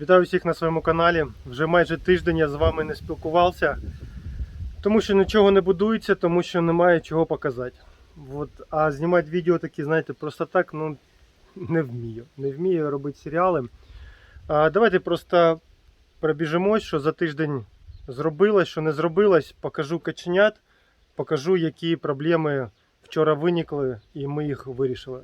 Вітаю всіх на своєму каналі. Вже майже тиждень я з вами не спілкувався, тому що нічого не будується, тому що немає чого показати. От. А знімати відео такі, знаєте, просто так ну, не вмію. Не вмію робити серіали. А, давайте просто пробіжимось, що за тиждень зробилось, що не зробилось. Покажу каченят, покажу, які проблеми вчора виникли, і ми їх вирішили.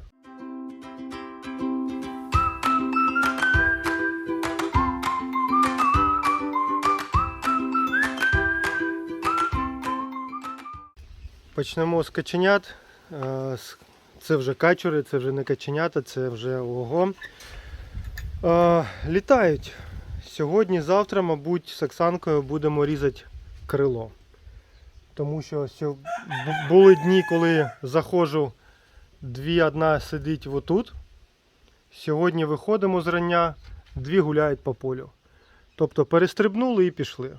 Почнемо з каченят. Е, Це вже качури, це вже не каченята, це вже ого. Е, Літають. Сьогодні, завтра, мабуть, з Оксанкою будемо різати крило. Тому що були дні, коли заходжу, дві одна сидить отут. Сьогодні виходимо з рання, дві гуляють по полю. Тобто перестрибнули і пішли.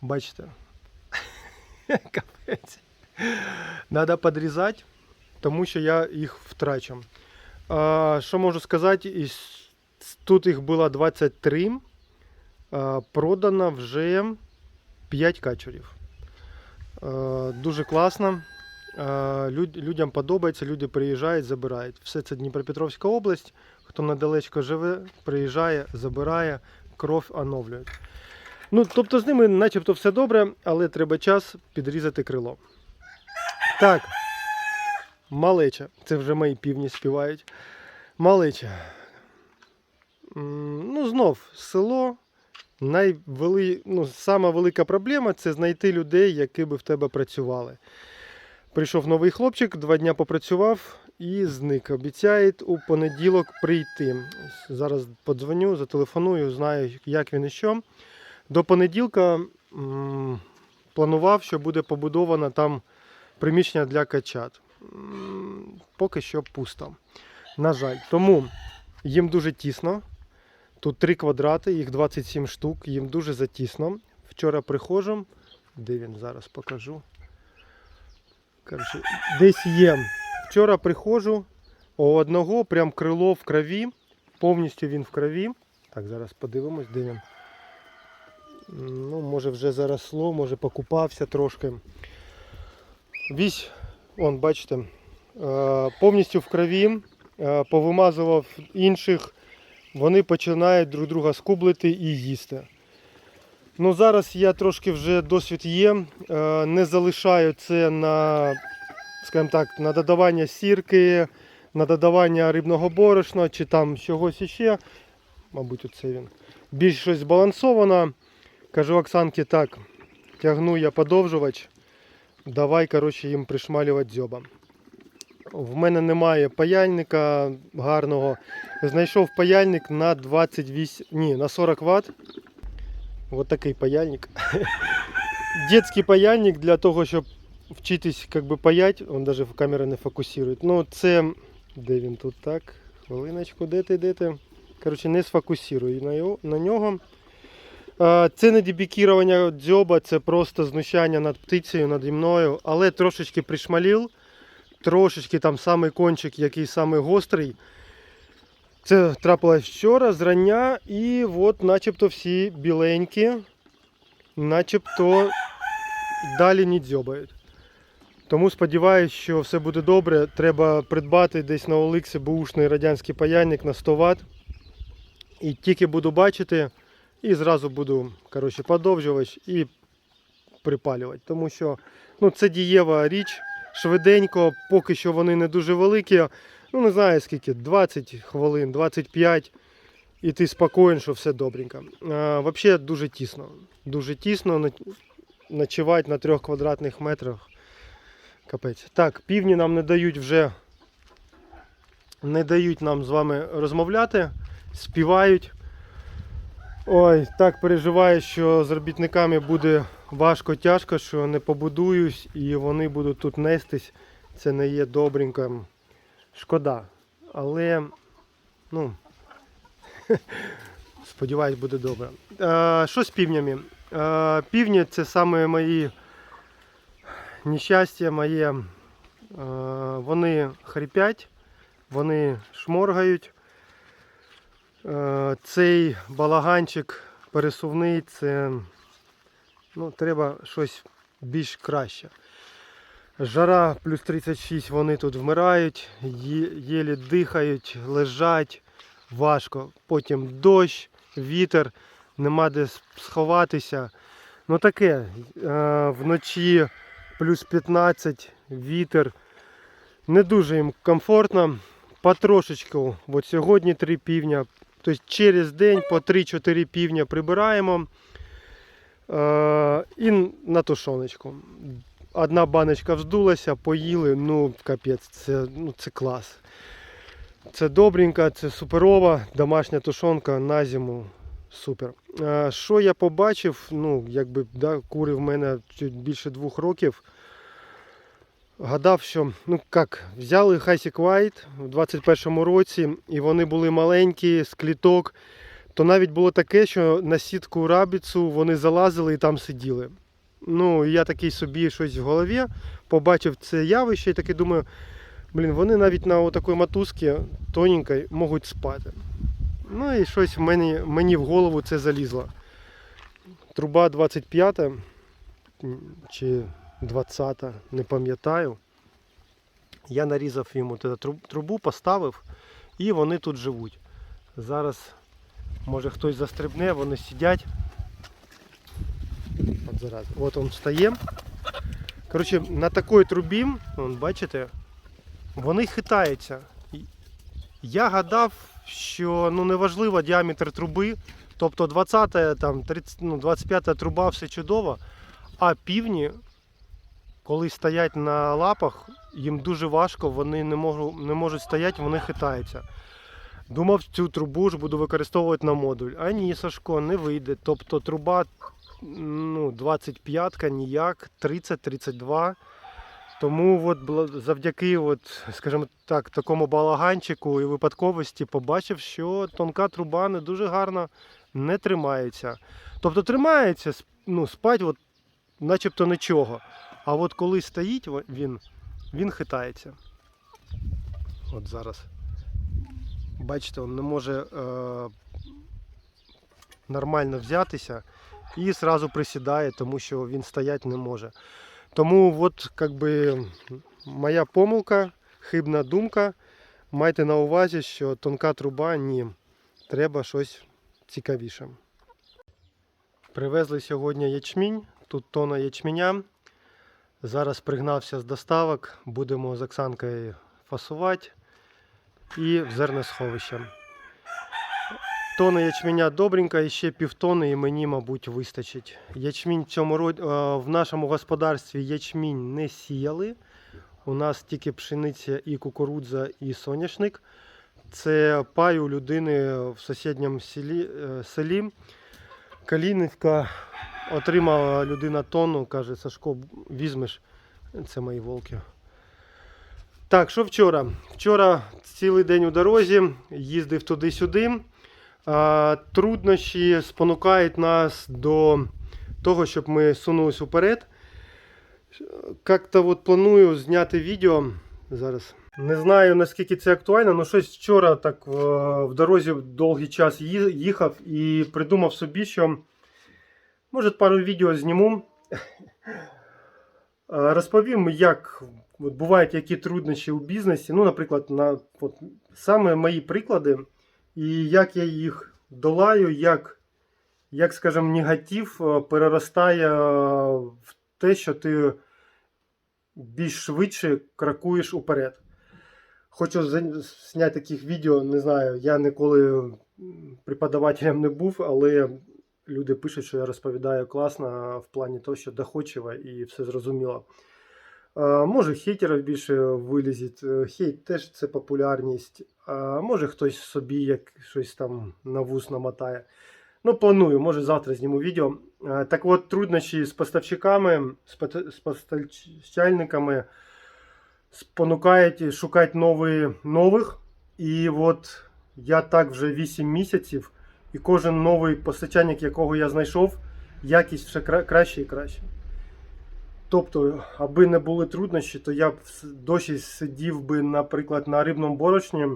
Бачите? Капець. Надо підрізати, тому що я їх втрачу. А, що можу сказати? Тут їх було 23, а, продано вже 5 качурів. А, дуже класно. Людям подобається, люди приїжджають, забирають. Все це Дніпропетровська область. Хто недалечко живе, приїжджає, забирає, кров оновлюють. Ну, тобто з ними начебто все добре, але треба час підрізати крило. Так. Малеча. Це вже мої півні співають. Малеча. Ну, знов село. Найвели... Ну, сама велика проблема це знайти людей, які би в тебе працювали. Прийшов новий хлопчик, два дня попрацював і зник. Обіцяє у понеділок прийти. Зараз подзвоню, зателефоную, знаю, як він і що. До понеділка планував, що буде побудовано там приміщення для качат. Поки що пусто. На жаль. Тому їм дуже тісно. Тут 3 квадрати, їх 27 штук, їм дуже затісно. Вчора приходжу. Де він зараз покажу. Коротше, десь є. Вчора приходжу, у одного прям крило в крові. Повністю він в крові. Так, зараз подивимось, де він. Ну, може вже заросло, може покупався трошки. Вісь, он, бачите, е, повністю в крові, е, повимазував інших, вони починають друг друга скублити і їсти. Ну, зараз я трошки вже досвід є, е, не залишаю це на, скажімо так, на додавання сірки, на додавання рибного борошна чи там чогось іще. Мабуть, оце він. Більш щось збалансовано. Кажу Оксанки, так, тягну я подовжувач. Давай, коротше, їм пришмалювати дзьоба. В мене немає паяльника гарного. Знайшов паяльник на 28, ні, на 40 Вт. Ось такий паяльник. Детський паяльник для того, щоб вчитись как би, паять. Он навіть в камері не фокусує. Ну, це. Де він тут так? Хвилиночку, де ти, де ти? Коротше, не сфокусую на нього. Це не дебікірування дзьоба, це просто знущання над птицею, наді мною, але трошечки пришмалів, трошечки там самий кончик, який самий гострий. Це трапилось вчора зрання, і от начебто всі біленькі, начебто далі не дзьобають. Тому сподіваюся, що все буде добре. Треба придбати десь на Оликсі бушний радянський паяльник на 100 Вт. І тільки буду бачити, і зразу буду коротше, подовжувач і припалювати. Тому що ну, це дієва річ. Швиденько, поки що вони не дуже великі. Ну, не знаю скільки, 20 хвилин, 25. І ти спокоєн, що все добренько. Взагалі дуже тісно. Дуже тісно но- ночувати на 3 квадратних метрах. Капець. Так, півні нам не дають вже не дають нам з вами розмовляти, співають. Ой, так переживаю, що з робітниками буде важко, тяжко, що не побудуюсь і вони будуть тут нестись. Це не є добренько. Шкода. Але, ну, сподіваюсь, буде добре. Е, що з півнями? Е, півні це саме мої нещастя моє. Е, вони хрипять, вони шморгають. Е, Цей балаганчик пересувний, це ну, треба щось більш краще. Жара плюс 36, вони тут вмирають, єлі дихають, лежать, важко. Потім дощ, вітер, нема де сховатися. Ну таке, е, вночі плюс 15, вітер. Не дуже їм комфортно. Потрошечку, от сьогодні 3 півня, тобто через день по 3-4 півня прибираємо. Е, і на тушоночку. Одна баночка вздулася, поїли, ну капець, це, ну, це клас. Це добренька, це суперова домашня тушонка на зиму. Супер. Е, Що я побачив? Ну, якби да, кури в мене більше двох років. Гадав, що ну як, взяли Хайсік White у 21-му році, і вони були маленькі, з кліток. То навіть було таке, що на сітку рабіцу вони залазили і там сиділи. Ну, я такий собі щось в голові побачив це явище і такий думаю, блін, вони навіть на такій мотузці тоненькій можуть спати. Ну і щось мені, мені в голову це залізло. Труба 25 м, чи 20, не пам'ятаю. Я нарізав йому трубу, поставив, і вони тут живуть. Зараз, може хтось застрибне, вони сидять. От зараз. От він встає. Коротше, на такій трубі, вон, бачите, вони хитаються. Я гадав, що ну, неважливо діаметр труби, тобто 20, там, 30, ну, 25 труба все чудово, а півні, коли стоять на лапах, їм дуже важко, вони не, можу, не можуть стояти, вони хитаються. Думав, цю трубу ж буду використовувати на модуль. А ні, Сашко, не вийде. Тобто труба ну, 25 ніяк, 30-32. Тому от завдяки, от, скажімо так, такому балаганчику і випадковості побачив, що тонка труба не дуже гарно не тримається. Тобто тримається, ну, спать, от, начебто нічого. А от коли стоїть він, він хитається. От зараз. Бачите, він не може е, нормально взятися і зразу присідає, тому що він стояти не може. Тому от как би, моя помилка, хибна думка. Майте на увазі, що тонка труба ні. Треба щось цікавіше. Привезли сьогодні ячмінь, тут тона ячменя. Зараз пригнався з доставок, будемо з Оксанкою фасувати і в зерносховище. Тона ячменя добренька, і ще півтони і мені, мабуть, вистачить. Ячмінь в цьому році в нашому господарстві ячмінь не сіяли. У нас тільки пшениця і кукурудза, і соняшник. Це пай у людини в сусідньому селі, е, селі. Калінівка отримала людина тонну, каже, Сашко, візьмеш. Це мої волки. Так, що вчора? Вчора цілий день у дорозі, їздив туди-сюди. Труднощі спонукають нас до того, щоб ми сунулись уперед. Как-то от планую зняти відео зараз. Не знаю наскільки це актуально, але щось вчора так е, в дорозі довгий час їхав і придумав собі, що може пару відео зніму. Е, Розповім, як от, бувають які труднощі у бізнесі. Ну, наприклад, на от, саме мої приклади, і як я їх долаю, як, як скажімо, негатив е, переростає в те, що ти більш швидше крокуєш уперед. Хочу зняти таких відео, не знаю, я ніколи преподавателем не був, але люди пишуть, що я розповідаю класно в плані того, що доходчиво і все зрозуміло. Може, хейтерів більше вилізить. Е, Хейт теж це популярність. Може хтось собі як щось там на вус намотає. Ну, планую, може завтра зніму відео. Так от, труднощі з поставщиками, з постачальниками спонукають шукати нові, нових. І от я так вже 8 місяців, і кожен новий постачальник, якого я знайшов, якість все краще і краще. Тобто, аби не були труднощі, то я б досі сидів би, наприклад, на рибному борошні,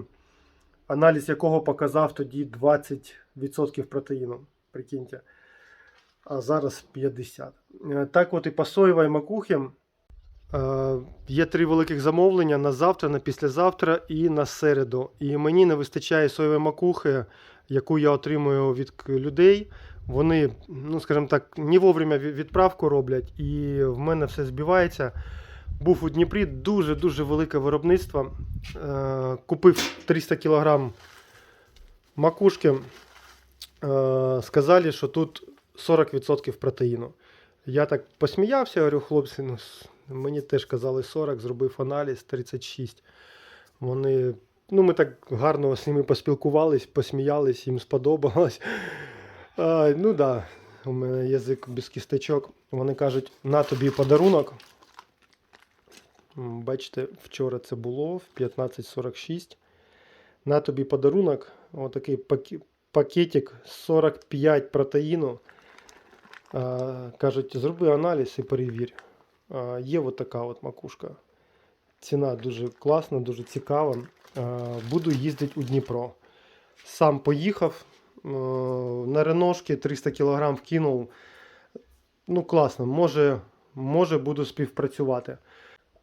аналіз якого показав тоді 20% протеїну. Прикиньте. А зараз 50. Е, Так от і по соєвій макухі е, є три великих замовлення на завтра, на післязавтра і на середу. І мені не вистачає соєвої макухи, яку я отримую від людей. Вони, ну скажімо так, не вовремя відправку роблять, і в мене все збивається. Був у Дніпрі дуже-дуже велике виробництво. Е, Купив 300 кг макушки. Е, Сказали, що тут 40% протеїну. Я так посміявся, говорю, хлопці, ну, мені теж казали 40, зробив аналіз 36. Вони, ну, ми так гарно з ними поспілкувались, посміялись, їм сподобалось. А, ну да, у мене язик без кісточок. Вони кажуть, на тобі подарунок. Бачите, вчора це було в 15.46. На тобі подарунок. Отакий пакетик 45 протеїну. А, кажуть, зроби аналіз і перевір. А, є от така от макушка. Ціна дуже класна, дуже цікава. А, буду їздити у Дніпро. Сам поїхав. е, На реношки 300 кг вкинув. Ну, класно, може, може буду співпрацювати.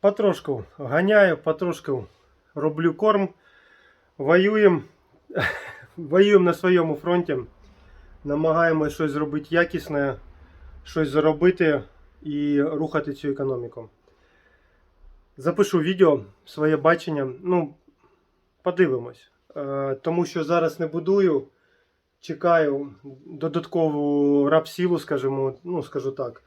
Потрошку ганяю, потрошку роблю корм. Воюємо. Воюємо на своєму фронті. Намагаємось щось зробити якісне, щось заробити і рухати цю економіку. Запишу відео, своє бачення. Ну, подивимось. Е, Тому що зараз не будую. Чекаю додаткову рабсілу, скажімо, ну, скажу так.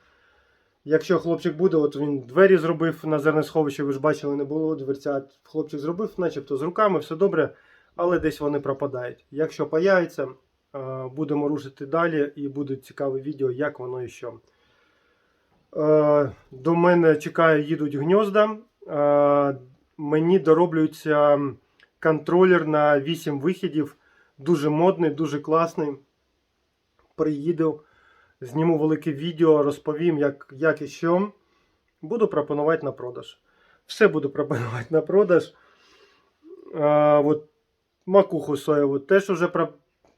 Якщо хлопчик буде, от він двері зробив на зернесховище, ви ж бачили, не було дверцят. Хлопчик зробив, начебто з руками, все добре, але десь вони пропадають. Якщо появиться, е, будемо рушити далі і буде цікаве відео, як воно і що. Е, До мене чекаю, їдуть гнізда. Мені дороблюється контролер на 8 вихідів. Дуже модний, дуже класний. Приїду, зніму велике відео, розповім, як, як і що. Буду пропонувати на продаж. Все буду пропонувати на продаж. А, от макуху соєву теж вже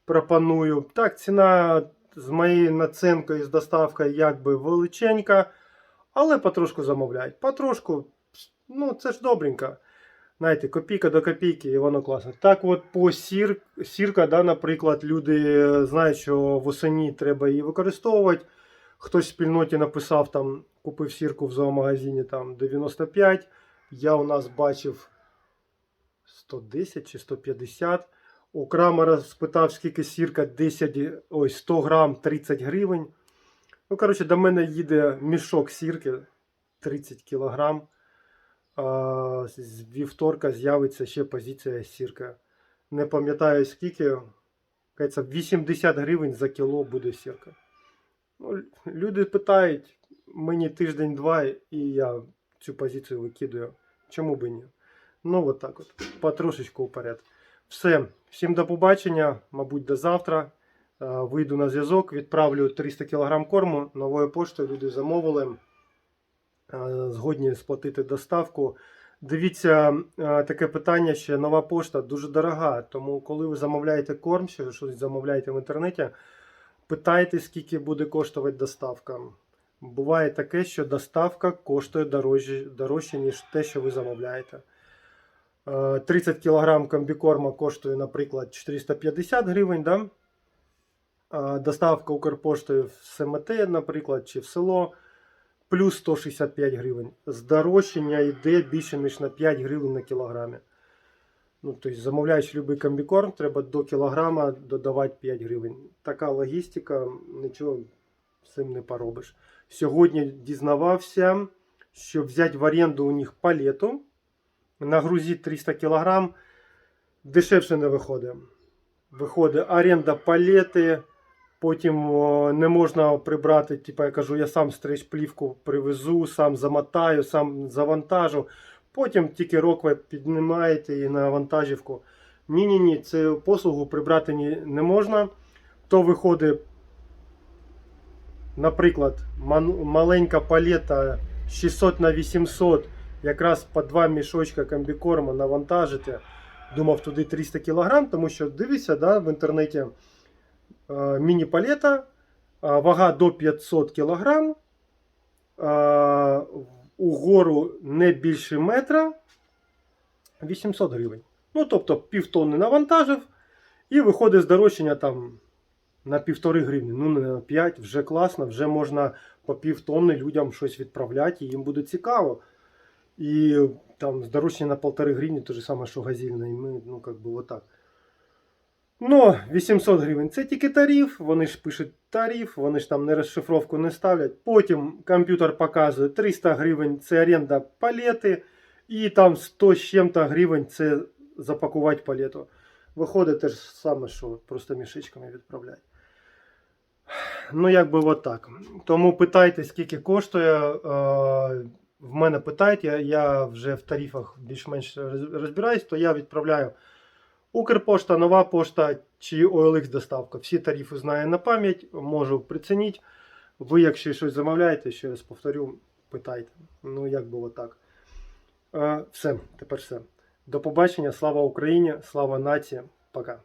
пропоную. Так, ціна з моєю націнкою, з доставкою якби величенька, але потрошку замовляють. Потрошку, ну це ж добренько. Знаєте, копійка до копійки, і воно класно. Так от по сір, сірка, да, наприклад, люди е, знають, що восені треба її використовувати. Хтось в спільноті написав, там, купив сірку в зоомагазині там 95. Я у нас бачив 110 чи 150. У крамера спитав, скільки сірка 10, ой, 100 грам 30 гривень. Ну, коротше, до мене їде мішок сірки 30 кілограм. З вівторка з'явиться ще позиція сірка. Не пам'ятаю скільки. Кажеться, 80 гривень за кіло буде сірка. Ну, люди питають, мені тиждень-два, і я цю позицію викидаю. Чому би ні? Ну, от так от. Потрошечку вперед. Все. Всім до побачення, мабуть, до завтра. Вийду на зв'язок, відправлю 300 кг корму новою поштою. Люди замовили. Е, Згодні сплатити доставку. Дивіться, е, таке питання ще нова пошта дуже дорога. Тому, коли ви замовляєте корм, ви щось замовляєте в інтернеті, питайте, скільки буде коштувати доставка. Буває таке, що доставка коштує дорожче, дорожче ніж те, що ви замовляєте. Е, 30 кг комбікорма коштує, наприклад, 450 гривень. Да? Доставка Укрпоштою в СМТ, наприклад, чи в село плюс 165 гривень. Здорожчання йде більше, ніж на 5 гривень на кілограмі. Ну, тобто, замовляючи будь-який комбікорм, треба до кілограма додавати 5 гривень. Така логістика, нічого з цим не поробиш. Сьогодні дізнавався, що взяти в оренду у них палету, нагрузити 300 кг, дешевше не виходить. Виходить оренда палети, потім не можна прибрати, типу я кажу, я сам стриж плівку привезу, сам замотаю, сам завантажу. Потім тільки рокве піднімаєте і на вантажівку. Ні-ні ні, цю послугу прибрати не можна. То виходить, наприклад, маленька палета 600 на 800, якраз по два мішочка комбікорму навантажите. думав туди 300 кг, тому що дивися, да, в інтернеті міні-палета, е, вага до 500 кг, е, угору не більше метра, 800 гривень. Ну, тобто півтонни навантажив, і виходить здорожчання там на півтори гривні, ну не на 5, вже класно, вже можна по півтонни людям щось відправляти, і їм буде цікаво. І там здорожчання на полтори гривні, те ж саме, що газільне, і ми, ну, як би, отак. Ну, 800 гривень це тільки тариф, вони ж пишуть тариф, вони ж там не розшифровку не ставлять. Потім комп'ютер показує 300 гривень це оренда палети, і там 100 з чим-то гривень це запакувати палету. Виходить те ж саме, що просто мішечками відправляють. Ну, якби от так. Тому питайте, скільки коштує. Е, в мене питають, я, вже в тарифах більш-менш роз- розбираюсь, то я відправляю Укрпошта, нова пошта чи OLX доставка. Всі тарифи знаю на пам'ять, можу прицінити. Ви, якщо щось замовляєте, ще раз повторю, питайте. Ну, як було так. все, тепер все. До побачення. Слава Україні, слава нації. Пока.